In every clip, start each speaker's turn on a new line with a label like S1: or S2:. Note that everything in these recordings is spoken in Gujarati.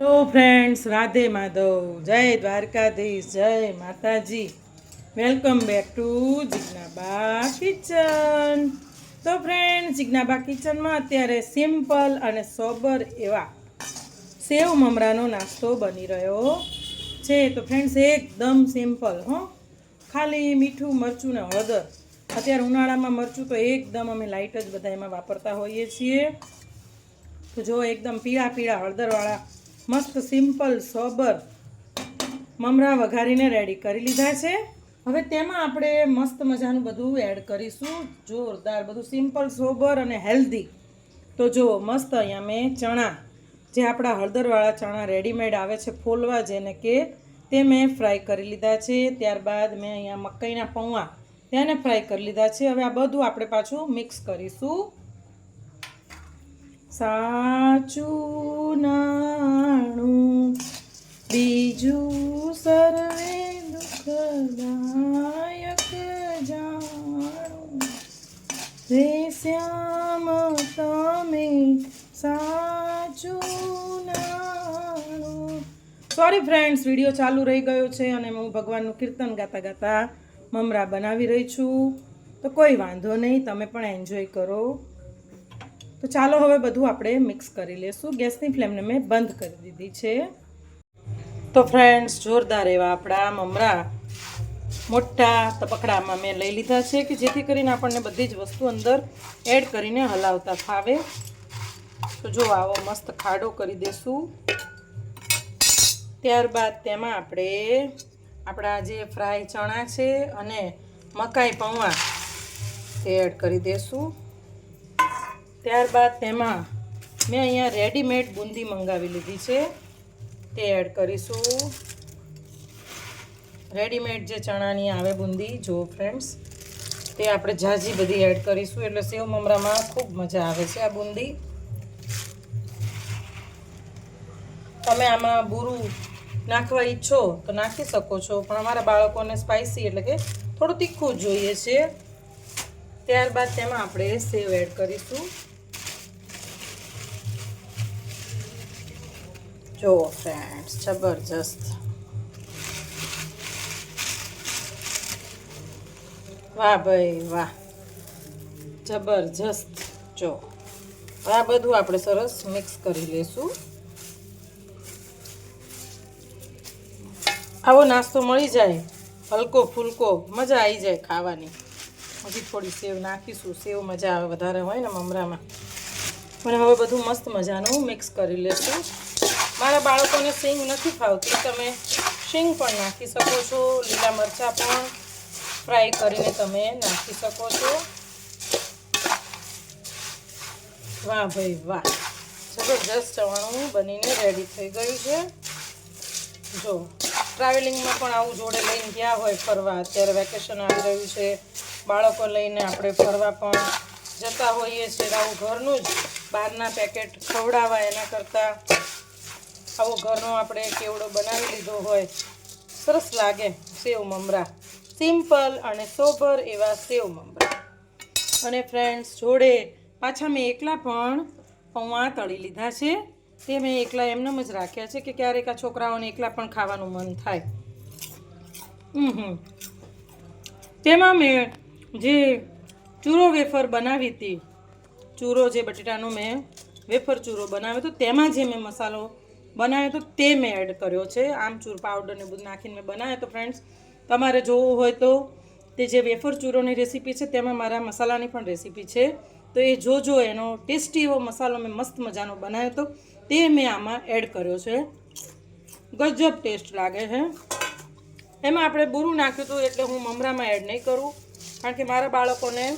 S1: હેલો ફ્રેન્ડ્સ રાધે માધવ, જય દ્વારકાધીશ, જય Mataji. Welcome back to Jignaba kitchen તો ફ્રેન્ડ જિજ્ઞાબા કિચનમાં અત્યારે સિમ્પલ અને સોબર એવા સેવ મમરાનો નાસ્તો બની રહ્યો છે. તો ફ્રેન્ડ્સ એકદમ સિમ્પલ હો. ખાલી મીઠું, મરચું ને હળદર. અત્યારે ઉનાળામાં મરચું તો એકદમ અમે લાઇટ જ બધા એમાં વાપરતા હોઈએ છીએ. તો જો એકદમ પીળા પીળા હળદરવાળા મસ્ત સિમ્પલ, સોબર મમરા વઘારીને રેડી કરી લીધા છે. હવે તેમાં આપણે મસ્ત મજાનું બધું એડ કરીશું. જોરદાર બધું સિમ્પલ, સોબર અને હેલ્ધી તો જુઓ મસ્ત અહીંયા મેં ચણા, જે આપણા હળદરવાળા ચણા રેડીમેડ આવે છે ફોલવા જેને કે, તે મેં ફ્રાય કરી લીધા છે. ત્યારબાદ મેં અહીંયા મકાઈના પૌવા તેને ફ્રાય કરી લીધા છે. હવે આ બધું આપણે પાછું મિક્સ કરીશું. સાચું નાણું રે તમે સાચું સોરી ફ્રેન્ડ્સ વીડિયો ચાલુ રહી ગયો છે અને હું ભગવાનનું કીર્તન ગાતા ગાતા મમરા બનાવી રહી છું. તો કોઈ વાંધો નહીં, તમે પણ એન્જોય કરો. તો ચાલો હવે બધું આપણે મિક્સ કરી લેશું. ગેસની ફ્લેમને મેં બંધ કરી દીધી છે. તો ફ્રેન્ડ્સ જોરદાર એવા આપણા મમરા મોટા તપકડામાં મેં લઈ લીધા છે કે જેથી કરીને આપણને બધી જ વસ્તુ અંદર એડ કરીને હલાવતા ફાવે. તો જો આવો મસ્ત ખાડો કરી દેશું. ત્યારબાદ તેમાં આપણે આપણા જે ફ્રાય ચણા છે અને મકાઈ પૌવા તે એડ કરી દેશું. ત્યારબાદ તેમાં મેં અહીંયા રેડીમેડ બુંદી મંગાવી લીધી છે. તે એડ કરીશું. રેડીમેડ જે ચણાની આવે બુંદી, જો ફ્રેન્ડ્સ તે આપણે ઝાઝી બધી એડ કરીશું. એટલે સેવ મમરામાં ખૂબ મજા આવે છે આ બુંદી. તમે આમાં બુરું નાખવા ઈચ્છો તો નાખી શકો છો, પણ અમારા બાળકોને સ્પાઇસી એટલે કે થોડું તીખું જોઈએ છે. ત્યારબાદ તેમાં આપણે સેવ એડ કરીશું. જુઓ ફ્રેન્ડ્સ જબરજસ્ત. વાહ ભાઈ, વાહ. જબરજસ્ત. જો, આ બધું આપણે સરસ મિક્સ કરી લઈશું આવો નાસ્તો મળી જાય. હલકો ફૂલકો, મજા આવી જાય ખાવાની. હજી થોડી સેવ નાખીશું. સેવ મજા આવે, વધારે હોય ને મમરામાં. અને હવે બધું મસ્ત મજાનું મિક્સ કરી લેશું. મારા બાળકોને સિંગ નથી ખાવતી તમે શીંગ પણ નાખી શકો છો, લીલા મરચાં પણ. ફ્રાય કરીને તમે નાખી શકો છો. વાહ ભાઈ વાહ. જબરજસ્ત ચવાણું બનીને રેડી થઈ ગયું છે. જો ટ્રાવેલિંગમાં પણ આવું જોડે લઈને ગયા હોય ફરવા. અત્યારે વેકેશન આવી રહ્યું છે. બાળકો લઈને આપણે ફરવા પણ જતા હોઈએ છીએ આવું ઘરનું જ. બહારના પેકેટ ખવડાવવા એના કરતાં આવો ઘરનો આપણે કેવડો બનાવી લીધો હોય. સરસ લાગે સેવ મમરા. સિમ્પલ અને સોબર એવા સેવ મમરા. અને ફ્રેન્ડ્સ જોડે પાછા મેં એકલા પણ પૌવા તળી લીધા છે. તે મેં એકલા એમનેમ જ રાખ્યા છે કે ક્યારેક આ છોકરાઓને એકલા પણ ખાવાનું મન થાય. હમ તેમાં મેં જે ચૂરો વેફર બનાવી હતી, ચૂરો જે બટેટાનો મેં વેફર ચૂરો બનાવ્યો હતો, તેમાં જે મેં મસાલો બનાવ્યો હતો, તે મેં એડ કર્યો છે. આમચૂર પાવડર ને બધું નાખીને મેં બનાવ્યો તો ફ્રેન્ડ્સ તમારે જોવું હોય તો તે જે વેફર ચૂરોની રેસીપી છે, તેમાં મારા મસાલાની પણ રેસીપી છે. તો એ જોજો, એનો ટેસ્ટી એવો મસાલો મેં મસ્ત મજાનો બનાવ્યો હતો. તે મેં આમાં એડ કર્યો છે. ગજબ ટેસ્ટ લાગે છે. એમાં આપણે બુરું નાખ્યું હતું એટલે હું મમરામાં એડ નહીં કરું. કારણ કે મારા બાળકોને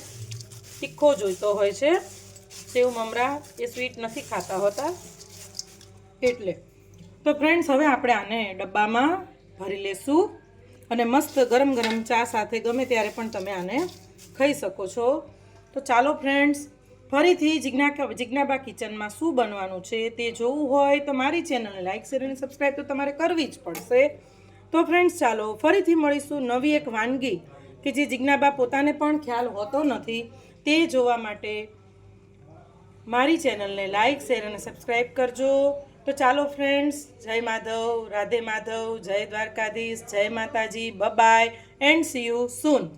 S1: તીખો જોઈતો હોય છે. સેવ મમરા એ સ્વીટ નથી ખાતા હોતા. એટલે તો ફ્રેન્ડ્સ, હવે આપણે આને ડબ્બામાં ભરી લેશું. અને મસ્ત ગરમ ગરમ ચા સાથે ગમે ત્યારે પણ તમે આને ખાઈ શકો છો. તો ચાલો ફ્રેન્ડ્સ ફરીથી જિજ્ઞા જિજ્ઞાબા કિચનમાં શું બનવાનું છે તે જોવું હોય તો મારી ચેનલને લાઇક શેર અને સબસ્ક્રાઈબ તો તમારે કરવી જ પડશે. તો ફ્રેન્ડ્સ ચાલો ફરીથી મળીશું નવી એક વાનગી કે જે જિજ્ઞાબા પોતાને પણ ખ્યાલ હોતો નથી. તે જોવા માટે મારી ચેનલને લાઇક શેર અને સબસ્ક્રાઈબ કરજો. તો ચાલો ફ્રેન્ડ્સ જય માધવ, રાધે માધવ, જય દ્વારકાધીશ, જય Mataji bye bye and see you soon